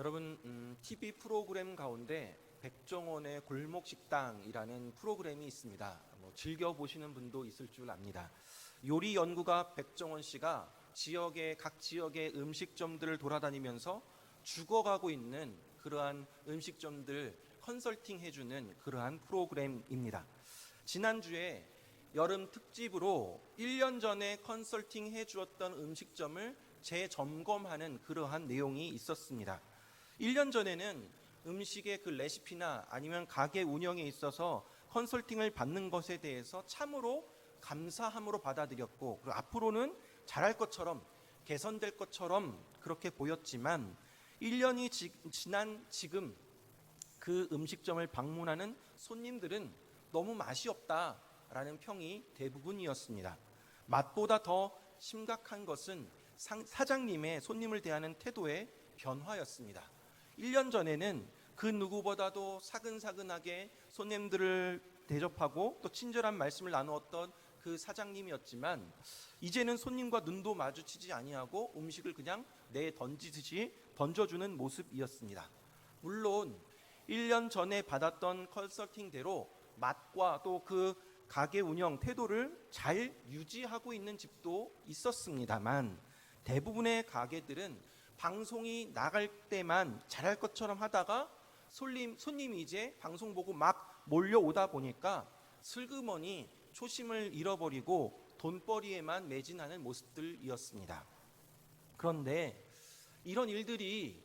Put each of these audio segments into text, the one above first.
여러분 음, TV 프로그램 가운데 백종원의 골목 식당이라는 프로그램이 있습니다. 뭐 즐겨 보시는 분도 있을 줄 압니다. 요리 연구가 백종원 씨가 지역의 각 지역의 음식점들을 돌아다니면서 죽어가고 있는 그러한 음식점들 컨설팅 해주는 그러한 프로그램입니다. 지난주에 여름 특집으로 1년 전에 컨설팅 해주었던 음식점을 재점검하는 그러한 내용이 있었습니다. 1년 전에는 음식의 그 레시피나 아니면 가게 운영에 있어서 컨설팅을 받는 것에 대해서 참으로 감사함으로 받아들였고 그리고 앞으로는 잘할 것처럼 개선될 것처럼 그렇게 보였지만 1년이 지, 지난 지금 그 음식점을 방문하는 손님들은 너무 맛이 없다라는 평이 대부분이었습니다. 맛보다 더 심각한 것은 상, 사장님의 손님을 대하는 태도의 변화였습니다. 1년 전에는 그 누구보다도 사근사근하게 손님들을 대접하고 또 친절한 말씀을 나누었던 그 사장님이었지만 이제는 손님과 눈도 마주치지 아니하고 음식을 그냥 내 던지듯이 던져주는 모습이었습니다. 물론 1년 전에 받았던 컨설팅대로 맛과 또 그 가게 운영 태도를 잘 유지하고 있는 집도 있었습니다만 대부분의 가게들은 방송이 나갈 때만 잘할 것처럼 하다가 손님, 손님이 이제 방송 보고 막 몰려오다 보니까 슬그머니 초심을 잃어버리고 돈벌이에만 매진하는 모습들이었습니다. 그런데 이런 일들이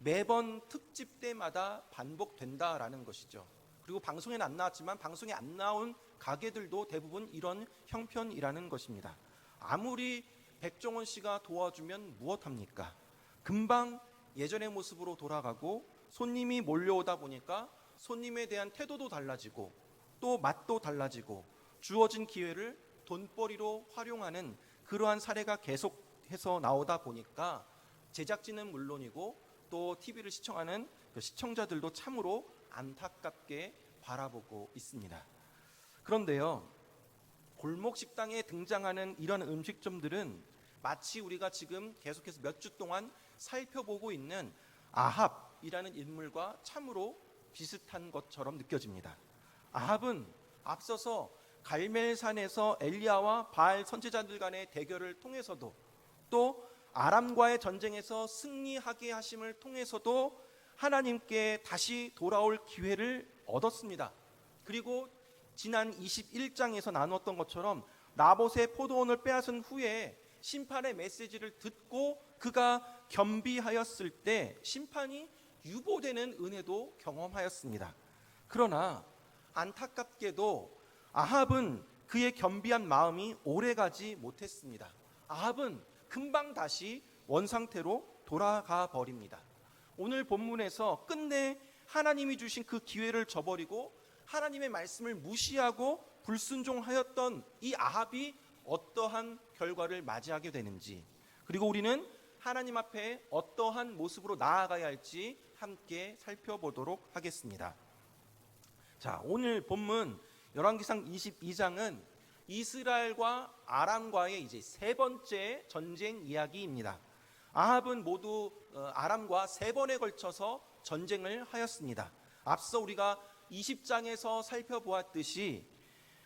매번 특집 때마다 반복된다라는 것이죠. 그리고 방송에는 안 나왔지만 방송에 안 나온 가게들도 대부분 이런 형편이라는 것입니다. 아무리 백종원 씨가 도와주면 무엇합니까? 금방 예전의 모습으로 돌아가고 손님이 몰려오다 보니까 손님에 대한 태도도 달라지고 또 맛도 달라지고 주어진 기회를 돈벌이로 활용하는 그러한 사례가 계속해서 나오다 보니까 제작진은 물론이고 또 TV를 시청하는 그 시청자들도 참으로 안타깝게 바라보고 있습니다. 그런데요, 골목 식당에 등장하는 이런 음식점들은 마치 우리가 지금 계속해서 몇 주 동안 살펴보고 있는 아합이라는 인물과 참으로 비슷한 것처럼 느껴집니다. 아합은 앞서서 갈멜산에서 엘리야와 바알 선지자들 간의 대결을 통해서도 또 아람과의 전쟁에서 승리하게 하심을 통해서도 하나님께 다시 돌아올 기회를 얻었습니다. 그리고 지난 21장에서 나누었던 것처럼 나봇의 포도원을 빼앗은 후에 심판의 메시지를 듣고 그가 겸비하였을 때 심판이 유보되는 은혜도 경험하였습니다. 그러나 안타깝게도 아합은 그의 겸비한 마음이 오래가지 못했습니다. 아합은 금방 다시 원상태로 돌아가 버립니다. 오늘 본문에서 끝내 하나님이 주신 그 기회를 저버리고 하나님의 말씀을 무시하고 불순종하였던 이 아합이 어떠한 결과를 맞이하게 되는지 그리고 우리는 하나님 앞에 어떠한 모습으로 나아가야 할지 함께 살펴보도록 하겠습니다. 자, 오늘 본문 열왕기상 22장은 이스라엘과 아람과의 이제 세 번째 전쟁 이야기입니다. 아합은 모두 어, 아람과 세 번에 걸쳐서 전쟁을 하였습니다. 앞서 우리가 20장에서 살펴보았듯이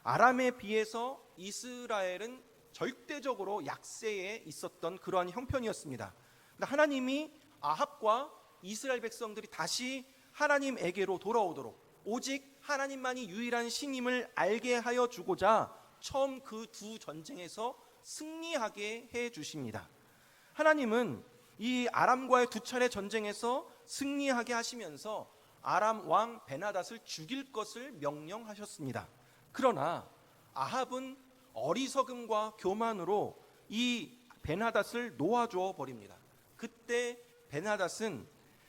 아람에 비해서 이스라엘은 절대적으로 약세에 있었던 그러한 형편이었습니다. 그러니까 하나님이 아합과 이스라엘 백성들이 다시 하나님에게로 돌아오도록 오직 하나님만이 유일한 신임을 알게 하여 주고자 처음 그 두 전쟁에서 승리하게 해 주십니다. 하나님은 이 아람과의 두 차례 전쟁에서 승리하게 하시면서 아람 왕 베나닷을 죽일 것을 명령하셨습니다. 그러나 아합은 어리석음과 교만으로 이 베나닷을 놓아주어 버립니다. 그때 베나닷은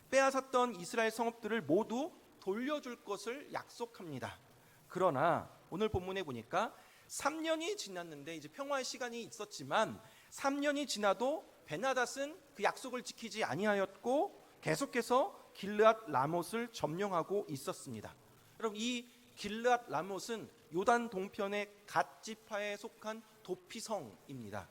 빼앗았던 이스라엘 성읍들을 모두 돌려줄 것을 약속합니다. 그러나 오늘 본문에 보니까 3년이 지났는데 이제 평화의 시간이 있었지만 3년이 지나도 베나닷은 그 약속을 지키지 아니하였고 계속해서 길르앗 라못을 점령하고 있었습니다. 여러분 이 길르앗 라못은 요단 동편의 갓 지파에 속한 도피성입니다.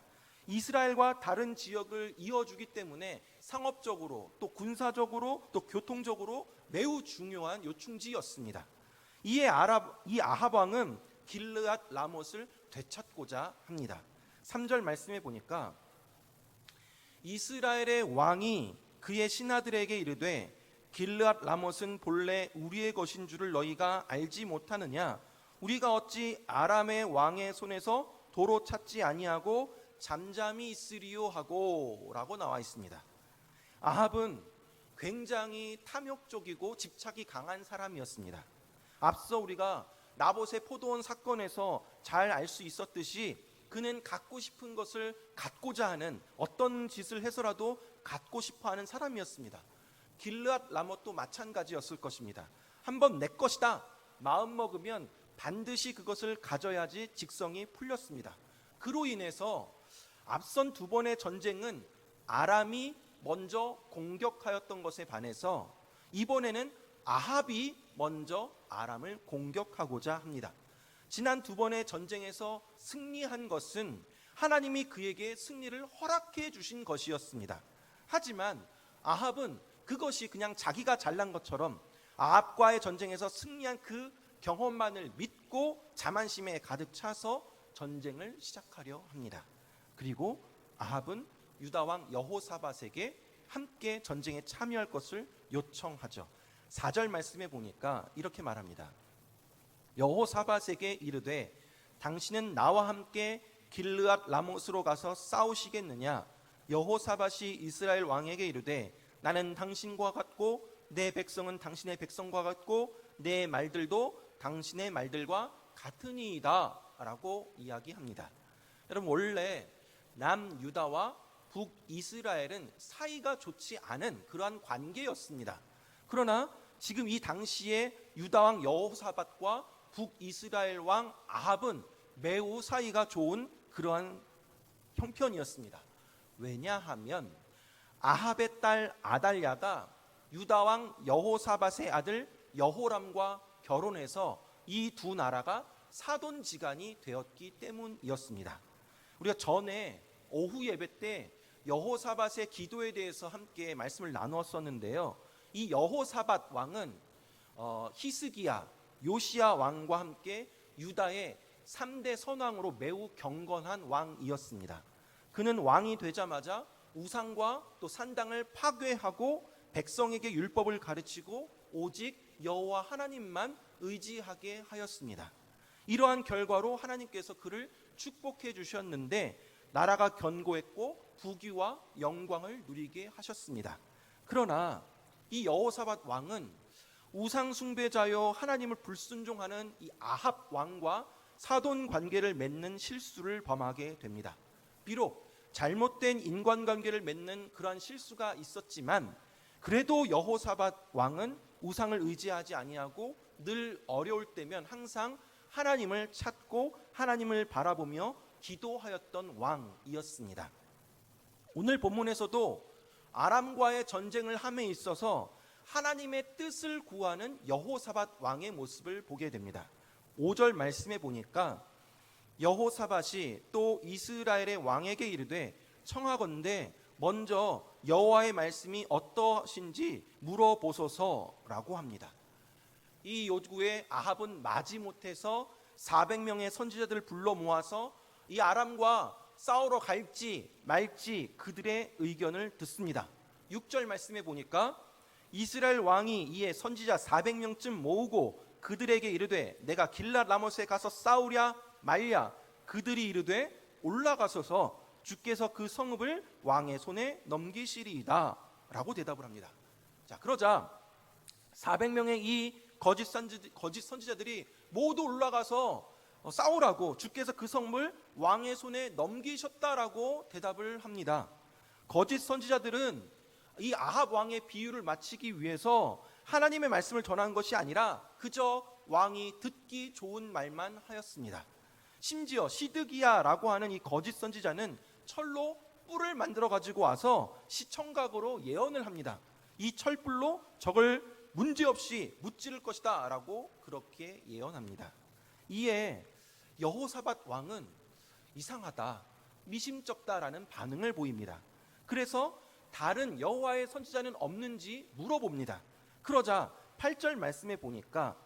이스라엘과 다른 지역을 이어주기 때문에 상업적으로 또 군사적으로 또 교통적으로 매우 중요한 요충지였습니다. 이에 아랍, 이 아합 왕은 길르앗 라못을 되찾고자 합니다. 3절 말씀해 보니까 이스라엘의 왕이 그의 신하들에게 이르되 길르앗 라못은 본래 우리의 것인 줄을 너희가 알지 못하느냐 우리가 어찌 아람의 왕의 손에서 도로 찾지 아니하고 잠잠히 있으리요 하고라고 나와 있습니다. 아합은 굉장히 탐욕적이고 집착이 강한 사람이었습니다. 앞서 우리가 나봇의 포도원 사건에서 잘 알 수 있었듯이 그는 갖고 싶은 것을 갖고자 하는 어떤 짓을 해서라도 갖고 싶어 하는 사람이었습니다. 길르앗 라못도 마찬가지였을 것입니다. 한번 내 것이다 마음 먹으면 반드시 그것을 가져야지 직성이 풀렸습니다. 그로 인해서 앞선 두 번의 전쟁은 아람이 먼저 공격하였던 것에 반해서 이번에는 아합이 먼저 아람을 공격하고자 합니다. 지난 두 번의 전쟁에서 승리한 것은 하나님이 그에게 승리를 허락해 주신 것이었습니다. 하지만 아합은 그것이 그냥 자기가 잘난 것처럼 아합과의 전쟁에서 승리한 그 경험만을 믿고 자만심에 가득 차서 전쟁을 시작하려 합니다. 그리고 아합은 유다 왕 여호사밧에게 함께 전쟁에 참여할 것을 요청하죠. 4절 말씀에 보니까 이렇게 말합니다. 여호사밧에게 이르되 당신은 나와 함께 길르앗 라못으로 가서 싸우시겠느냐 여호사밧이 이스라엘 왕에게 이르되 나는 당신과 같고 내 백성은 당신의 백성과 같고 내 말들도 당신의 말들과 같으니이다 라고 이야기합니다. 여러분 원래 남유다와 북이스라엘은 사이가 좋지 않은 그러한 관계였습니다. 그러나 지금 이 당시에 유다 왕 여호사밧과 북이스라엘 왕 아합은 매우 사이가 좋은 그러한 형편이었습니다. 왜냐하면 아합의 딸 아달랴가 유다 왕 여호사밧의 아들 여호람과 결혼해서 이 두 나라가 사돈지간이 되었기 때문이었습니다. 우리가 전에 오후 예배 때 여호사밧의 기도에 대해서 함께 말씀을 나누었었는데요. 이 여호사밧 왕은 어, 히스기야, 요시야 왕과 함께 유다의 3대 선왕으로 매우 경건한 왕이었습니다. 그는 왕이 되자마자 우상과 또 산당을 파괴하고 백성에게 율법을 가르치고 오직 여호와 하나님만 의지하게 하였습니다. 이러한 결과로 하나님께서 그를 축복해 주셨는데 나라가 견고했고 부귀와 영광을 누리게 하셨습니다. 그러나 이 여호사밧 왕은 우상 숭배자여 하나님을 불순종하는 이 아합 왕과 사돈 관계를 맺는 실수를 범하게 됩니다. 비록 잘못된 인간관계를 맺는 그러한 실수가 있었지만 그래도 여호사밧 왕은 우상을 의지하지 아니하고 늘 어려울 때면 항상 하나님을 찾고 하나님을 바라보며 기도하였던 왕이었습니다. 오늘 본문에서도 아람과의 전쟁을 함에 있어서 하나님의 뜻을 구하는 여호사밧 왕의 모습을 보게 됩니다. 5절 말씀에 보니까 여호사밧이 또 이스라엘의 왕에게 이르되 청하건대 먼저 여호와의 말씀이 어떠신지 물어보소서라고 합니다. 이 요구에 아합은 마지못해서 400명의 선지자들을 불러 모아서 이 아람과 싸우러 갈지 말지 그들의 의견을 듣습니다. 6절 말씀에 보니까 이스라엘 왕이 이에 선지자 400명쯤 모으고 그들에게 이르되 내가 길랏 라못에 가서 싸우랴 말랴 그들이 이르되 올라가소서 주께서 그 성읍을 왕의 손에 넘기시리이다라고 대답을 합니다. 자 그러자 400명의 이 거짓 선지 선지자들이 모두 올라가서 어, 싸우라고 주께서 그 성을 왕의 손에 넘기셨다라고 대답을 합니다. 거짓 선지자들은 이 아합 왕의 비유를 마치기 위해서 하나님의 말씀을 전한 것이 아니라 그저 왕이 듣기 좋은 말만 하였습니다. 심지어 시드기야라고 하는 이 거짓 선지자는 철로 뿔을 만들어 가지고 와서 시청각으로 예언을 합니다. 이 철뿔로 적을 문제없이 무찌를 것이다 라고 그렇게 예언합니다. 이에 여호사밧 왕은 이상하다. 미심쩍다라는 반응을 보입니다. 그래서 다른 여호와의 선지자는 없는지 물어봅니다. 그러자 8절 말씀에 보니까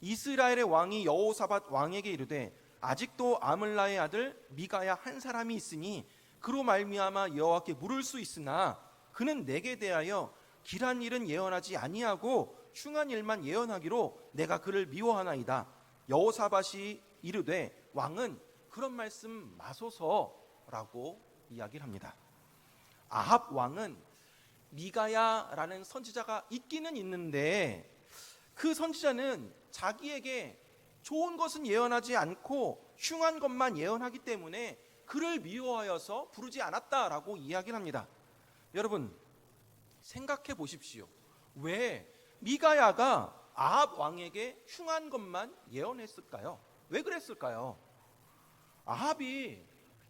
이스라엘의 왕이 여호사밧 왕에게 이르되 아직도 아물라의 아들 미가야 한 사람이 있으니 그로 말미암아 여호와께 물을 수 있으나 그는 내게 대하여 길한 일은 예언하지 아니하고 흉한 일만 예언하기로 내가 그를 미워하나이다. 여호사밧이 이르되 왕은 그런 말씀 마소서라고 이야기를 합니다. 아합 왕은 미가야라는 선지자가 있기는 있는데 그 선지자는 자기에게 좋은 것은 예언하지 않고 흉한 것만 예언하기 때문에 그를 미워하여서 부르지 않았다라고 이야기를 합니다. 여러분 생각해 보십시오. 왜 미가야가 아합 왕에게 흉한 것만 예언했을까요? 왜 그랬을까요? 아합이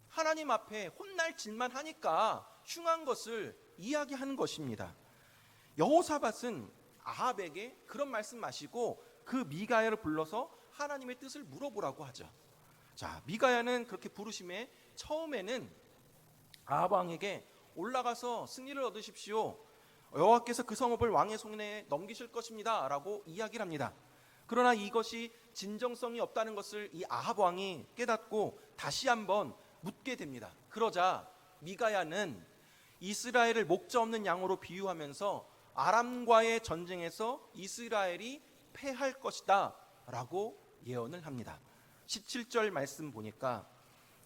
하나님 앞에 혼날 짓만 하니까 흉한 것을 이야기하는 것입니다. 여호사밧은 아합에게 그런 말씀 마시고 그 미가야를 불러서 하나님의 뜻을 물어보라고 하죠. 자, 미가야는 그렇게 부르심에 처음에는 아합 왕에게 올라가서 승리를 얻으십시오. 여호와께서 그 성읍을 왕의 손에 넘기실 것입니다라고 이야기를 합니다. 그러나 이것이 진정성이 없다는 것을 이 아합 왕이 깨닫고 다시 한번 묻게 됩니다. 그러자 미가야는 이스라엘을 목자 없는 양으로 비유하면서 아람과의 전쟁에서 이스라엘이 패할 것이다라고 예언을 합니다. 17절 말씀 보니까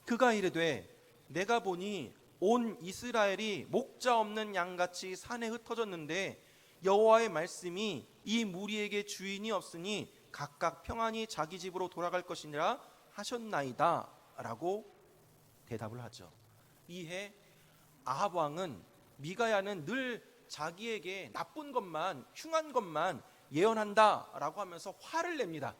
그가 이르되 내가 보니 온 이스라엘이 목자 없는 양같이 산에 흩어졌는데 여호와의 말씀이 이 무리에게 주인이 없으니 각각 평안히 자기 집으로 돌아갈 것이니라 하셨나이다라고 대답을 하죠. 이해 아합 왕은 미가야는 늘 자기에게 나쁜 것만 흉한 것만 예언한다라고 하면서 화를 냅니다.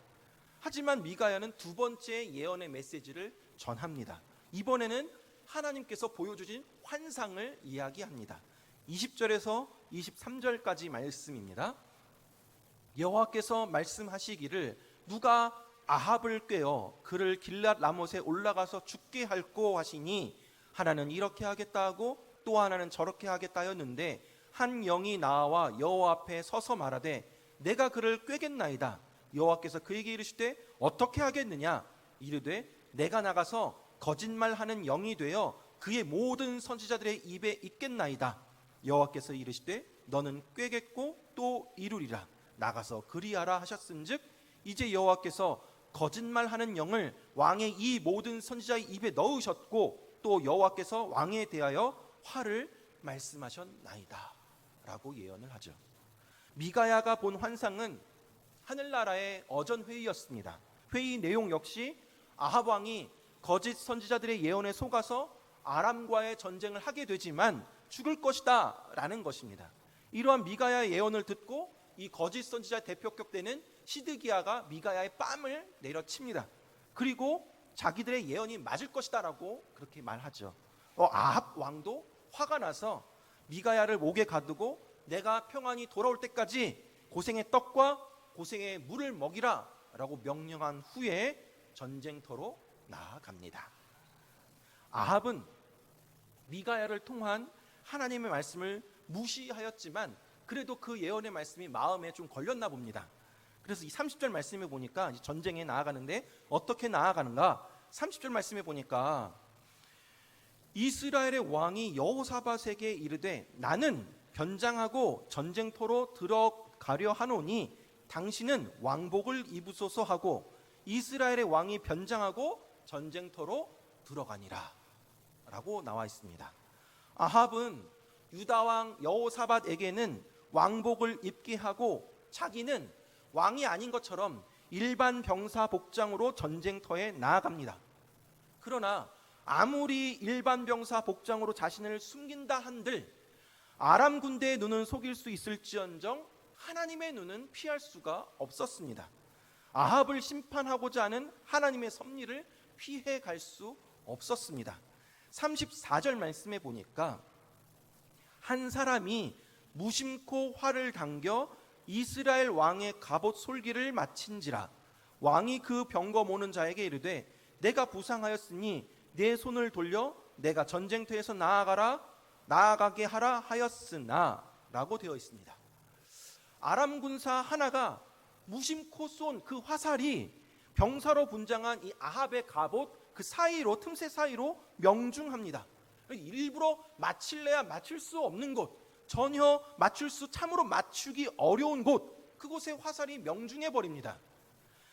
하지만 미가야는 두 번째 예언의 메시지를 전합니다. 이번에는 하나님께서 보여주신 환상을 이야기합니다. 20절에서 23절까지 말씀입니다. 여호와께서 말씀하시기를 누가 아합을 꿰어 그를 길랏 라못에 올라가서 죽게 할꼬 하시니 하나는 이렇게 하겠다 하고 또 하나는 저렇게 하겠다 하였는데 한 영이 나와 여호와 앞에 서서 말하되 내가 그를 꿰겠나이다 여호와께서 그에게 이르시되 어떻게 하겠느냐 이르되 내가 나가서 거짓말하는 영이 되어 그의 모든 선지자들의 입에 있겠나이다. 여호와께서 이르시되 너는 꿰겠고 또 이루리라. 나가서 그리하라 하셨은즉 이제 여호와께서 거짓말하는 영을 왕의 이 모든 선지자의 입에 넣으셨고 또 여호와께서 왕에 대하여 화를 말씀하셨나이다. 라고 예언을 하죠. 미가야가 본 환상은 하늘나라의 어전 회의였습니다. 회의 내용 역시 아합 왕이 거짓 선지자들의 예언에 속아서 아람과의 전쟁을 하게 되지만 죽을 것이다 라는 것입니다 이러한 미가야의 예언을 듣고 이 거짓 선지자 대표격 되는 시드기야가 미가야의 뺨을 내려칩니다. 그리고 자기들의 예언이 맞을 것이다라고 그렇게 말하죠. 어, 아합 왕도 화가 나서 미가야를 목에 가두고 내가 평안히 돌아올 때까지 고생의 떡과 고생의 물을 먹이라라고 명령한 후에 전쟁터로 나아갑니다. 아합은 미가야를 통한 하나님의 말씀을 무시하였지만 그래도 그 예언의 말씀이 마음에 좀 걸렸나 봅니다. 그래서 이 30절 말씀에 보니까 전쟁에 나아가는데 어떻게 나아가는가? 30절 말씀에 보니까 이스라엘의 왕이 여호사밧에게 이르되 나는 변장하고 전쟁터로 들어가려 하노니 당신은 왕복을 입으소서 하고 이스라엘의 왕이 변장하고 전쟁터로 들어가니라 라고 나와 있습니다. 아합은 유다 왕 여호사밧에게는 왕복을 입게 하고 자기는 왕이 아닌 것처럼 일반 병사 복장으로 전쟁터에 나아갑니다. 그러나 아무리 일반 병사 복장으로 자신을 숨긴다 한들 아람 군대의 눈은 속일 수 있을지언정 하나님의 눈은 피할 수가 없었습니다. 아합을 심판하고자 하는 하나님의 섭리를 피해 갈 수 없었습니다. 34절 말씀에 보니까 한 사람이 무심코 활을 당겨 이스라엘 왕의 갑옷 솔기를 마친지라 왕이 그 병거 모는 자에게 이르되 내가 부상하였으니 내 손을 돌려 내가 전쟁터에서 나아가라 나아가게 하라 하였으나라고 되어 있습니다. 아람 군사 하나가 무심코 쏜 그 화살이 병사로 분장한 이 아합의 갑옷 그 사이로 틈새 사이로 명중합니다. 일부러 맞힐래야 맞출 수 없는 곳, 전혀 맞출 수 참으로 맞추기 어려운 곳, 그곳에 화살이 명중해 버립니다.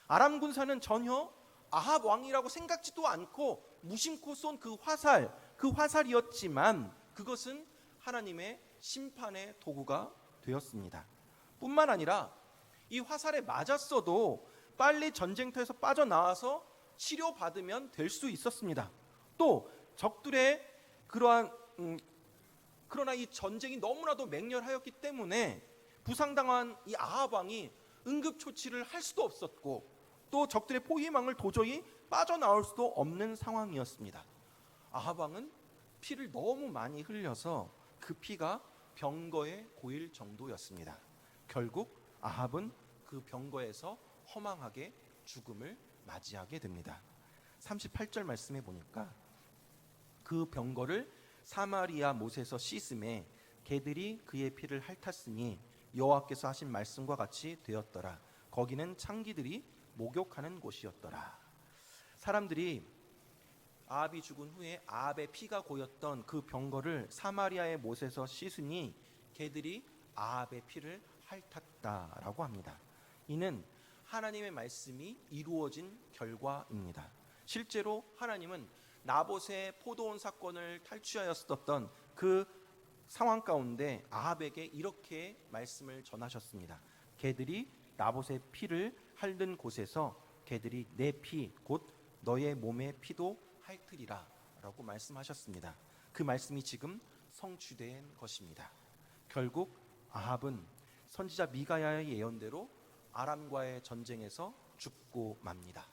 아람 군사는 전혀 아합 왕이라고 생각지도 않고 무심코 쏜 그 화살, 그 화살이었지만 그것은 하나님의 심판의 도구가 되었습니다. 뿐만 아니라 이 화살에 맞았어도 빨리 전쟁터에서 빠져나와서 치료받으면 될 수 있었습니다. 또 적들의 그러한 음, 그러나 이 전쟁이 너무나도 맹렬하였기 때문에 부상당한 이 아합 왕이 응급 조치를 할 수도 없었고 또 적들의 포위망을 도저히 빠져나올 수도 없는 상황이었습니다. 아합 왕은 피를 너무 많이 흘려서 그 피가 병거에 고일 정도였습니다. 결국 아합은 그 병거에서 허망하게 죽음을 맞이하게 됩니다. 38절 말씀해 보니까 그 병거를 사마리아 못에서 씻음에 개들이 그의 피를 핥았으니 여호와께서 하신 말씀과 같이 되었더라. 거기는 창기들이 목욕하는 곳이었더라. 사람들이 아합이 죽은 후에 아합의 피가 고였던 그 병거를 사마리아의 못에서 씻으니 개들이 아합의 피를 핥았다라고 합니다. 이는 하나님의 말씀이 이루어진 결과입니다. 실제로 하나님은 나봇의 포도원 사건을 탈취하였었던 그 상황 가운데 아합에게 이렇게 말씀을 전하셨습니다. 개들이 나봇의 피를 핥는 곳에서 개들이 내 피 곧 너의 몸의 피도 핥으리라라고 말씀하셨습니다. 그 말씀이 지금 성취된 것입니다. 결국 아합은 선지자 미가야의 예언대로 아람과의 전쟁에서 죽고 맙니다.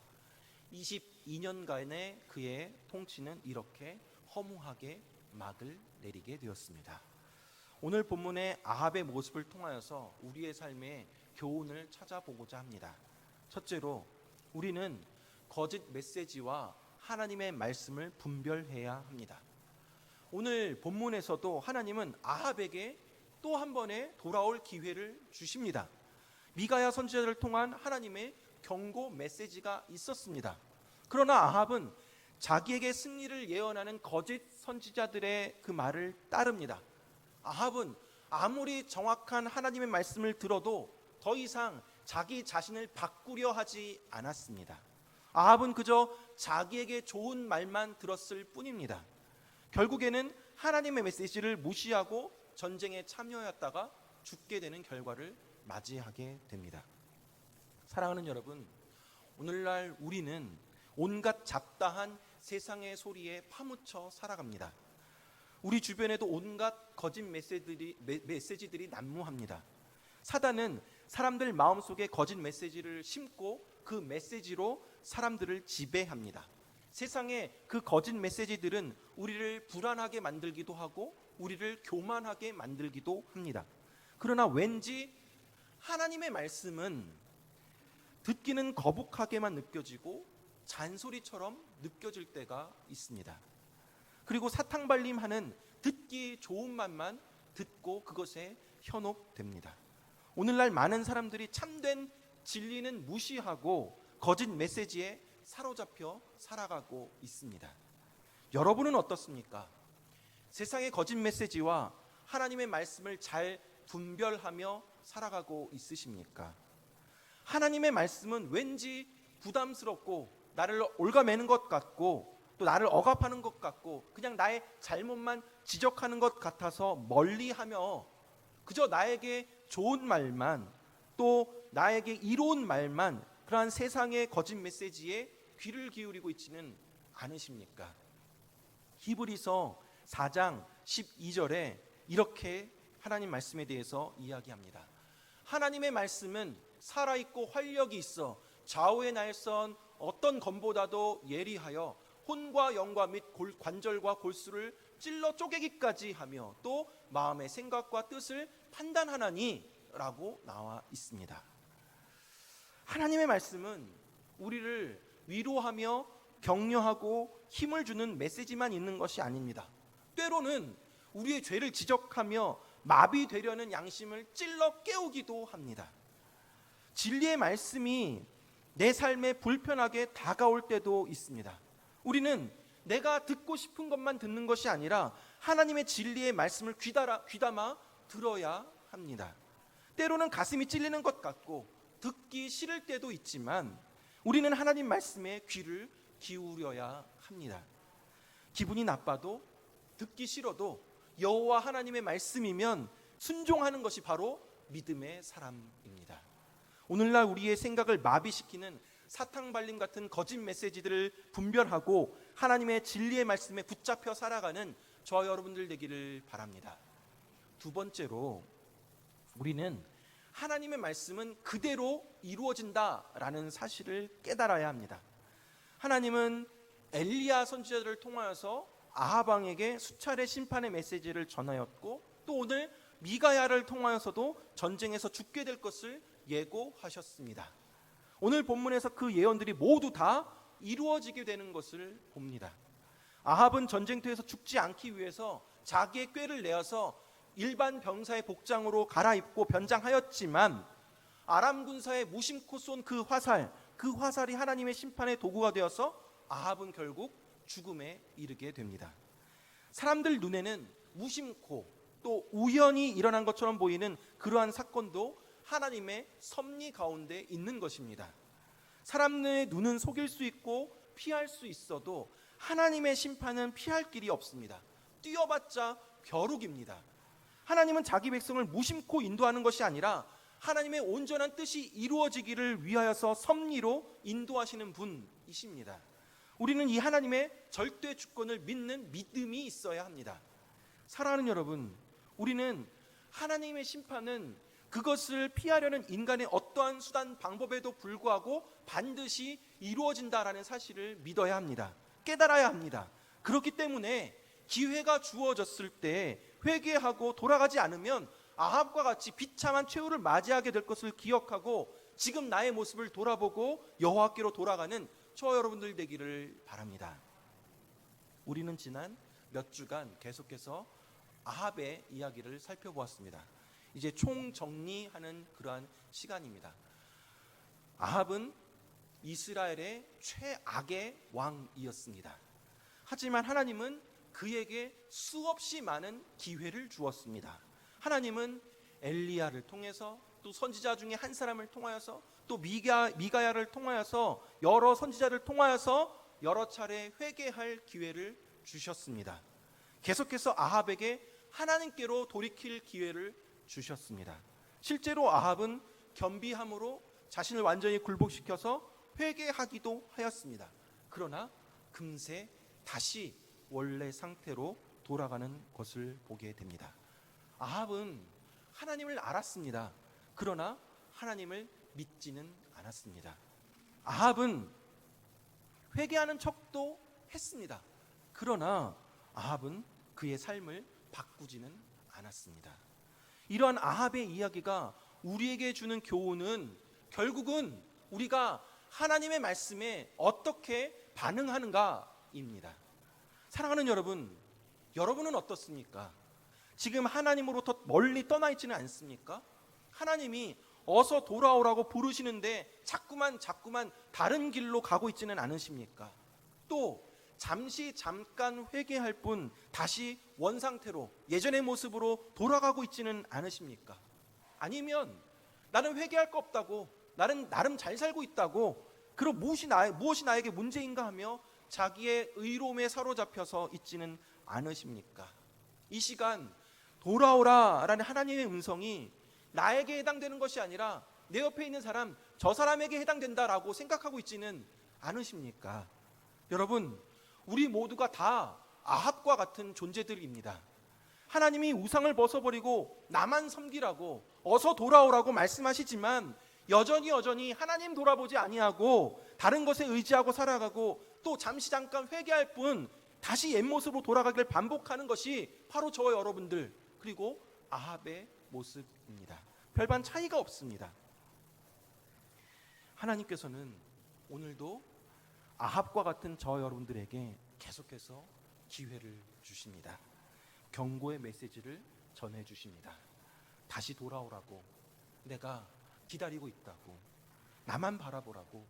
22년간의 그의 통치는 이렇게 허무하게 막을 내리게 되었습니다. 오늘 본문의 아합의 모습을 통하여서 우리의 삶에 교훈을 찾아보고자 합니다. 첫째로 우리는 거짓 메시지와 하나님의 말씀을 분별해야 합니다. 오늘 본문에서도 하나님은 아합에게 또 한 번의 돌아올 기회를 주십니다. 미가야 선지자를 통한 하나님의 경고 메시지가 있었습니다. 그러나 아합은 자기에게 승리를 예언하는 거짓 선지자들의 그 말을 따릅니다. 아합은 아무리 정확한 하나님의 말씀을 들어도 더 이상 자기 자신을 바꾸려 하지 않았습니다. 아합은 그저 자기에게 좋은 말만 들었을 뿐입니다. 결국에는 하나님의 메시지를 무시하고 전쟁에 참여했다가 죽게 되는 결과를 맞이하게 됩니다. 사랑하는 여러분, 오늘날 우리는 온갖 잡다한 세상의 소리에 파묻혀 살아갑니다. 우리 주변에도 온갖 거짓 메시지들이, 메시지들이 난무합니다. 사단은 사람들 마음속에 거짓 메시지를 심고 그 메시지로 사람들을 지배합니다. 세상에 그 거짓 메시지들은 우리를 불안하게 만들기도 하고 우리를 교만하게 만들기도 합니다. 그러나 왠지 하나님의 말씀은 듣기는 거북하게만 느껴지고 잔소리처럼 느껴질 때가 있습니다. 그리고 사탕발림하는 듣기 좋은 말만 듣고 그것에 현혹됩니다. 오늘날 많은 사람들이 참된 진리는 무시하고 거짓 메시지에 사로잡혀 살아가고 있습니다. 여러분은 어떻습니까? 세상의 거짓 메시지와 하나님의 말씀을 잘 분별하며 살아가고 있으십니까? 하나님의 말씀은 왠지 부담스럽고 나를 올가매는 것 같고 또 나를 억압하는 것 같고 그냥 나의 잘못만 지적하는 것 같아서 멀리하며 그저 나에게 좋은 말만 또 나에게 이로운 말만 그러한 세상의 거짓 메시지에 귀를 기울이고 있지는 않으십니까? 히브리서 4장 12절에 이렇게 하나님 말씀에 대해서 이야기합니다. 하나님의 말씀은 살아있고 활력이 있어 좌우의 날선 어떤 검보다도 예리하여 혼과 영과 및 골, 관절과 골수를 찔러 쪼개기까지 하며 또 마음의 생각과 뜻을 판단하나니라고 나와 있습니다. 하나님의 말씀은 우리를 위로하며 격려하고 힘을 주는 메시지만 있는 것이 아닙니다. 때로는 우리의 죄를 지적하며 마비되려는 양심을 찔러 깨우기도 합니다. 진리의 말씀이 내 삶에 불편하게 다가올 때도 있습니다. 우리는 내가 듣고 싶은 것만 듣는 것이 아니라 하나님의 진리의 말씀을 귀담아, 귀담아 들어야 합니다. 때로는 가슴이 찔리는 것 같고 듣기 싫을 때도 있지만 우리는 하나님 말씀에 귀를 기울여야 합니다. 기분이 나빠도 듣기 싫어도 여호와 하나님의 말씀이면 순종하는 것이 바로 믿음의 사람입니다. 오늘날 우리의 생각을 마비시키는 사탕 발림 같은 거짓 메시지들을 분별하고 하나님의 진리의 말씀에 붙잡혀 살아가는 저와 여러분들 되기를 바랍니다. 두 번째로 우리는 하나님의 말씀은 그대로 이루어진다라는 사실을 깨달아야 합니다. 하나님은 엘리야 선지자들을 통하여서 아합 왕에게 수차례 심판의 메시지를 전하였고 또 오늘 미가야를 통하여서도 전쟁에서 죽게 될 것을 예고하셨습니다. 오늘 본문에서 그 예언들이 모두 다 이루어지게 되는 것을 봅니다. 아합은 전쟁터에서 죽지 않기 위해서 자기의 꾀를 내어서 일반 병사의 복장으로 갈아입고 변장하였지만 아람 군사의 무심코 쏜 그 화살, 그 화살이 하나님의 심판의 도구가 되어서 아합은 결국 죽음에 이르게 됩니다. 사람들 눈에는 무심코 또 우연히 일어난 것처럼 보이는 그러한 사건도 하나님의 섭리 가운데 있는 것입니다. 사람의 눈은 속일 수 있고 피할 수 있어도 하나님의 심판은 피할 길이 없습니다. 뛰어봤자 벼룩입니다. 하나님은 자기 백성을 무심코 인도하는 것이 아니라 하나님의 온전한 뜻이 이루어지기를 위하여서 섭리로 인도하시는 분이십니다. 우리는 이 하나님의 절대 주권을 믿는 믿음이 있어야 합니다. 사랑하는 여러분, 우리는 하나님의 심판은 그것을 피하려는 인간의 어떠한 수단 방법에도 불구하고 반드시 이루어진다라는 사실을 믿어야 합니다. 깨달아야 합니다. 그렇기 때문에 기회가 주어졌을 때 회개하고 돌아가지 않으면 아합과 같이 비참한 최후를 맞이하게 될 것을 기억하고 지금 나의 모습을 돌아보고 여호와께로 돌아가는 저와 여러분들 되기를 바랍니다. 우리는 지난 몇 주간 계속해서 아합의 이야기를 살펴보았습니다. 이제 총정리하는 그러한 시간입니다. 아합은 이스라엘의 최악의 왕이었습니다. 하지만 하나님은 그에게 수없이 많은 기회를 주었습니다. 하나님은 엘리야를 통해서 또 선지자 중에 한 사람을 통하여서 또 미가 미가야를 통하여서 여러 선지자를 통하여서 여러 차례 회개할 기회를 주셨습니다. 계속해서 아합에게 하나님께로 돌이킬 기회를 주셨습니다. 실제로 아합은 겸비함으로 자신을 완전히 굴복시켜서 회개하기도 하였습니다. 그러나 금세 다시 원래 상태로 돌아가는 것을 보게 됩니다. 아합은 하나님을 알았습니다. 그러나 하나님을 믿지는 않았습니다. 아합은 회개하는 척도 했습니다. 그러나 아합은 그의 삶을 바꾸지는 않았습니다. 이러한 아합의 이야기가 우리에게 주는 교훈은 결국은 우리가 하나님의 말씀에 어떻게 반응하는가입니다. 사랑하는 여러분, 여러분은 어떻습니까? 지금 하나님으로부터 멀리 떠나 있지는 않습니까? 하나님이 어서 돌아오라고 부르시는데 자꾸만 자꾸만 다른 길로 가고 있지는 않으십니까? 또 잠시 잠깐 회개할 뿐 다시 원 상태로 예전의 모습으로 돌아가고 있지는 않으십니까? 아니면 나는 회개할 거 없다고 나는 나름 잘 살고 있다고 그럼 무엇이 나 무엇이 나에게 문제인가 하며 자기의 의로움에 사로잡혀서 있지는 않으십니까? 이 시간 돌아오라라는 하나님의 음성이 나에게 해당되는 것이 아니라 내 옆에 있는 사람 저 사람에게 해당된다라고 생각하고 있지는 않으십니까? 여러분 우리 모두가 다 아합과 같은 존재들입니다. 하나님이 우상을 벗어버리고 나만 섬기라고 어서 돌아오라고 말씀하시지만 여전히 여전히 하나님 돌아보지 아니하고 다른 것에 의지하고 살아가고 또 잠시 잠깐 회개할 뿐 다시 옛 모습으로 돌아가길 반복하는 것이 바로 저와 여러분들 그리고 아합의 모습입니다. 별반 차이가 없습니다. 하나님께서는 오늘도 아합과 같은 저 여러분들에게 계속해서 기회를 주십니다. 경고의 메시지를 전해 주십니다. 다시 돌아오라고 내가 기다리고 있다고 나만 바라보라고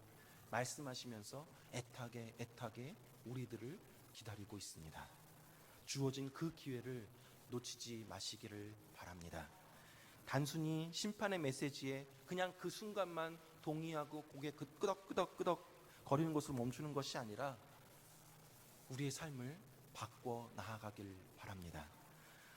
말씀하시면서 애타게 애타게 우리들을 기다리고 있습니다. 주어진 그 기회를 놓치지 마시기를 바랍니다. 단순히 심판의 메시지에 그냥 그 순간만 동의하고 고개 그 끄덕끄덕끄덕 거리는 것을 멈추는 것이 아니라 우리의 삶을 바꿔 나아가길 바랍니다.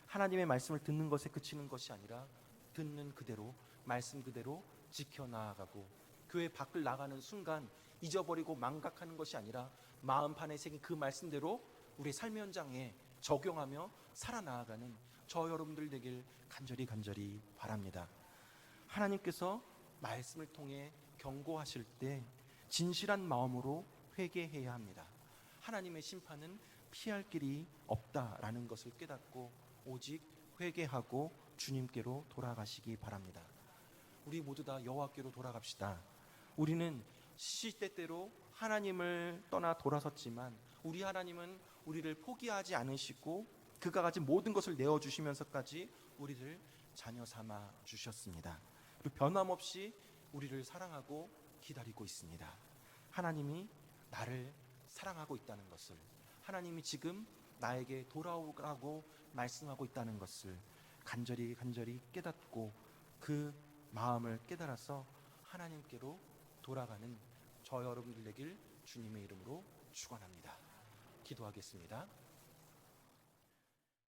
하나님의 말씀을 듣는 것에 그치는 것이 아니라 듣는 그대로 말씀 그대로 지켜 나아가고 교회 밖을 나가는 순간 잊어버리고 망각하는 것이 아니라 마음판에 새긴 그 말씀대로 우리 삶의 현장에 적용하며 살아 나아가는 저 여러분들 되길 간절히 간절히 바랍니다. 하나님께서 말씀을 통해 경고하실 때 진실한 마음으로 회개해야 합니다. 하나님의 심판은 피할 길이 없다라는 것을 깨닫고 오직 회개하고 주님께로 돌아가시기 바랍니다. 우리 모두 다 여호와께로 돌아갑시다. 우리는 시시때때로 하나님을 떠나 돌아섰지만 우리 하나님은 우리를 포기하지 않으시고 그가 가진 모든 것을 내어 주시면서까지 우리를 자녀 삼아 주셨습니다. 그리고 변함없이 우리를 사랑하고 기다리고 있습니다. 하나님이 나를 사랑하고 있다는 것을 하나님이 지금 나에게 돌아오라고 말씀하고 있다는 것을 간절히 간절히 깨닫고 그 마음을 깨달아서 하나님께로 돌아가는 저 여러분들 되길 주님의 이름으로 축원합니다. 기도하겠습니다.